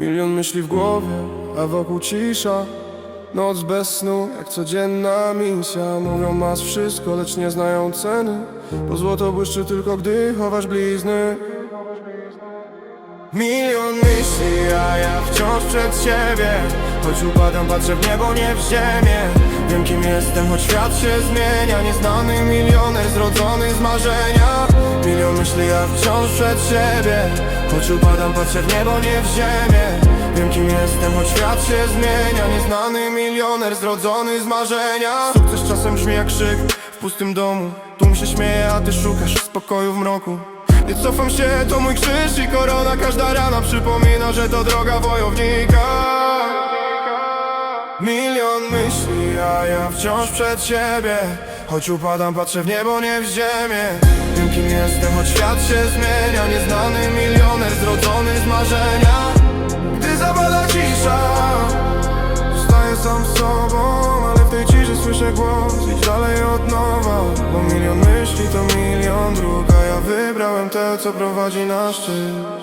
Milion myśli w głowie, a wokół cisza. Noc bez snu, jak codzienna misja. Mówią masz wszystko, lecz nie znają ceny. Bo złoto błyszczy tylko, gdy chowasz blizny. Milion myśli, a ja wciąż przed siebie. Choć upadam, patrzę w niebo, nie w ziemię. Wiem kim jestem, choć świat się zmienia. Nieznany milioner, zrodzony z marzenia Milion myśli, a wciąż przed siebie. Choć upadam, patrzę w niebo, nie w ziemię. Wiem kim jestem, choć świat się zmienia. Nieznany milioner, zrodzony z marzenia. Sukces czasem brzmi jak krzyk w pustym domu. Tłum się śmieje, a ty szukasz spokoju w mroku. Nie cofam się, to mój krzyż i korona. Każda rana przypomina, że to droga wojownika. Milion myśli, a ja wciąż przed siebie Choć upadam, patrzę w niebo, nie w ziemię. Wiem kim jestem, choć świat się zmienia. Nieznany milioner, zrodzony z marzenia. Gdy zapada cisza Zostaję sam sobą, ale w tej ciszy słyszę głos. Idź dalej od nowa Bo milion myśli to milion dróg A ja wybrałem tę, co prowadzi na szczyt